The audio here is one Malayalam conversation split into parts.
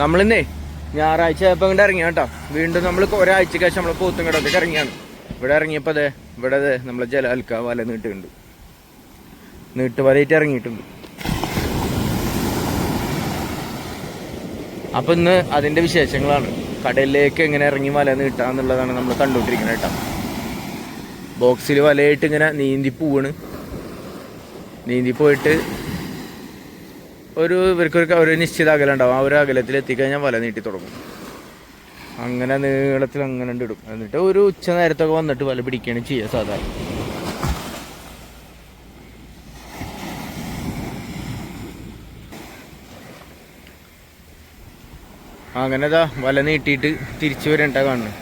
നമ്മളിന്നേ ഞായറാഴ്ച ഇപ്പം ഇങ്ങോട്ട് ഇറങ്ങിയ കേട്ടോ. വീണ്ടും നമ്മൾ ഒരാഴ്ചക്ക് ശേഷം നമ്മൾ പോത്തുങ്കടൊക്കെ ഇറങ്ങിയാണ് ഇവിടെ ഇറങ്ങിയപ്പോൾ അതെ ഇവിടെ അതെ നമ്മളെ ജലാൽക്ക വല നീട്ടുണ്ട് നീട്ട് വലയിട്ട് ഇറങ്ങിയിട്ടുണ്ട്. അപ്പൊ ഇന്ന് അതിന്റെ വിശേഷങ്ങളാണ്. കടലിലേക്ക് എങ്ങനെ ഇറങ്ങി വല നീട്ടാന്നുള്ളതാണ് നമ്മൾ കണ്ടുകൊണ്ടിരിക്കുന്നത് കേട്ടോ. ബോക്സിൽ വലയിട്ട് ഇങ്ങനെ നീന്തി പോവാണ്. നീന്തി പോയിട്ട് ഒരു ഇവർക്കൊരു ഒരു നിശ്ചിത അകലം ഉണ്ടാവും ആ ഒരു അകലത്തിൽ എത്തിക്കഴിഞ്ഞാൽ വല നീട്ടി തുടങ്ങും. അങ്ങനെ നീളത്തിൽ അങ്ങനെ ഇടും. എന്നിട്ട് ഒരു ഉച്ച നേരത്തൊക്കെ വന്നിട്ട് വല പിടിക്കുകയാണ് ചെയ്യുക സാധാരണ അങ്ങനെ ദാ വല നീട്ടിയിട്ട് തിരിച്ചു വരണ്ട കാണുന്നു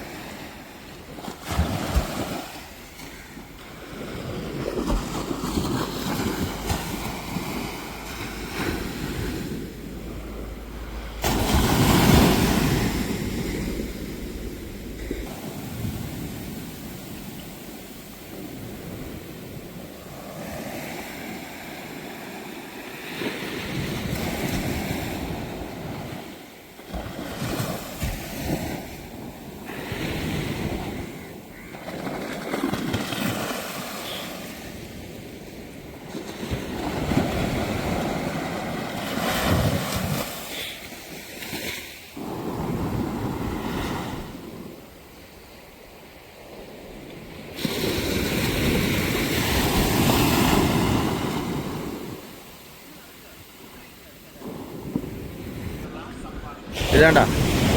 ഇതാണ്ട.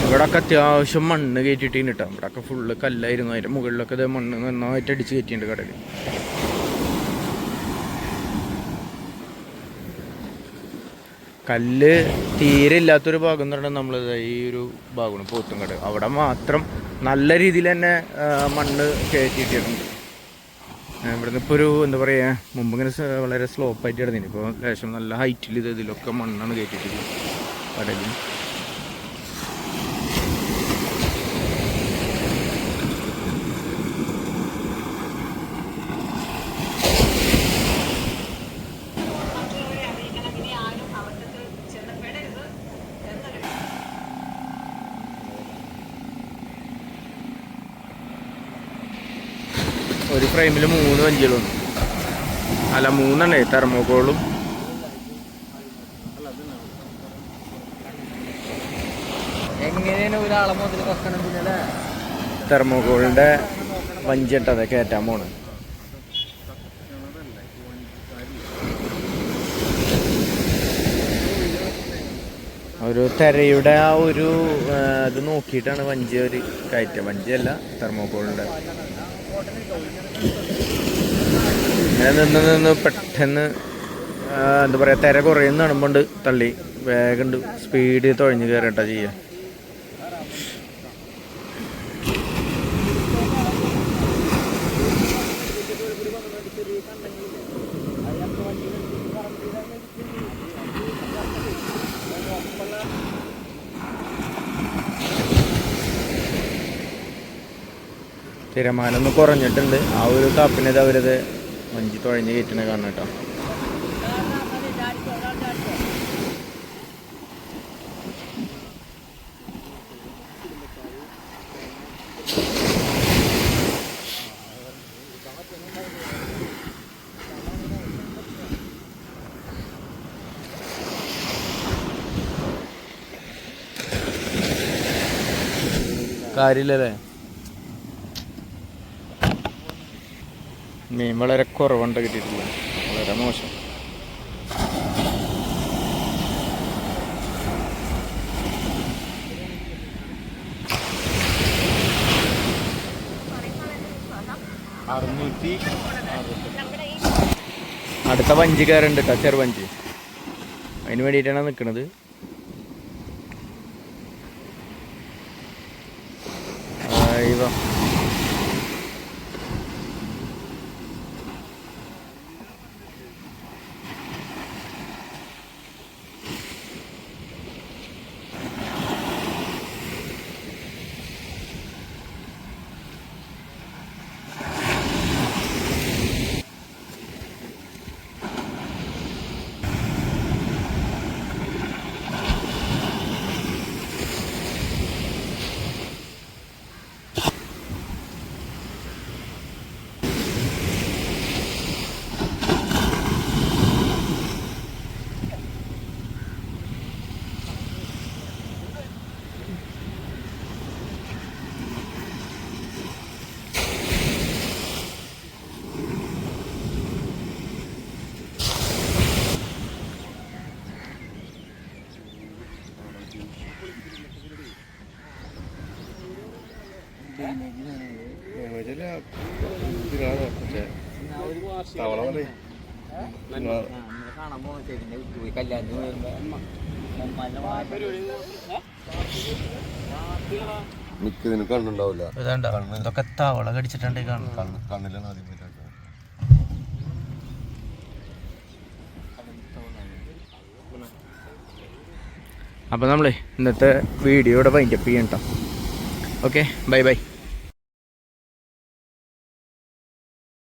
ഇവിടൊക്കെ അത്യാവശ്യം മണ്ണ് കയറ്റിയിട്ടുണ്ട് കേട്ടോ ഇവിടൊക്കെ ഫുള്ള് കല്ലായിരുന്നു. അതിന്റെ മുകളിലൊക്കെ ഇത് മണ്ണ് നന്നായിട്ട് അടിച്ച് കയറ്റിയിട്ടുണ്ട് കടയിൽ കല്ല് തീരെ ഇല്ലാത്തൊരു ഭാഗം എന്ന് പറഞ്ഞാൽ നമ്മൾ ഈ ഒരു ഭാഗമാണ് പോത്തുംകട അവിടെ മാത്രം നല്ല രീതിയിൽ തന്നെ മണ്ണ് കയറ്റിയിട്ടുണ്ട് ഇവിടുന്ന് ഇപ്പോൾ ഒരു എന്താ പറയുക മുമ്പ് ഇങ്ങനെ വളരെ സ്ലോപ്പായിട്ട് കിടന്നിന് ഇപ്പോൾ ലേശം നല്ല ഹൈറ്റിൽ ഇത് ഇതിലൊക്കെ മണ്ണാണ് കയറ്റിയിട്ടുള്ളത് കടലിൽ ഒരു ഫ്രെയിമിൽ മൂന്ന് വഞ്ചികളുണ്ട് അല്ല മൂന്നെണ്ണേ തെർമോക്കോളും എങ്ങനെയാണ് വഞ്ചിട്ടത് കയറ്റാൻ പോണ്. ഒരു തെരയുടെ ആ ഒരു ഇത് നോക്കിയിട്ടാണ് വഞ്ചി ഒരു കയറ്റ. വഞ്ചിയല്ല തെർമോക്കോളിന്റെ ഇങ്ങനെ നിന്ന് നിന്ന് പെട്ടെന്ന് എന്താ പറയുക തിര കുറയുന്ന നടമ്പുണ്ട് തള്ളി. വേഗം സ്പീഡിൽ തുഴഞ്ഞു കയറട്ടാ ചെയ്യുക തിരമാല ഒന്ന് കുറഞ്ഞിട്ടുണ്ട്. ആ ഒരു കാപ്പിനത് അവരത് വഞ്ചി തുഴഞ്ഞ് കയറ്റണ കാരണം കേട്ടോ. കാര്യമില്ലല്ലേ? മീൻ വളരെ കുറവുണ്ട് കിട്ടിയിട്ടുള്ളത് വളരെ മോശം. അടുത്ത വഞ്ചി കയറുണ്ട് കേട്ടോ വഞ്ചി. അതിന് വേണ്ടിയിട്ടാണ് നിൽക്കുന്നത് കാണാൻ കല്യാണത്തിന് വരുമ്പോ മിക്കതിനും കണ്ണുണ്ടാവില്ല. ഇതൊക്കെ തവള കടിച്ചിട്ടുണ്ട് കണ്ണിലാണ് ആദ്യം അപ്പോൾ നമ്മളെ ഇന്നത്തെ വീഡിയോ ഇവിടെ വൈൻഡപ്പ് ചെയ്യണം ಓಕೆ ಬಾಯ್ ಬಾಯ್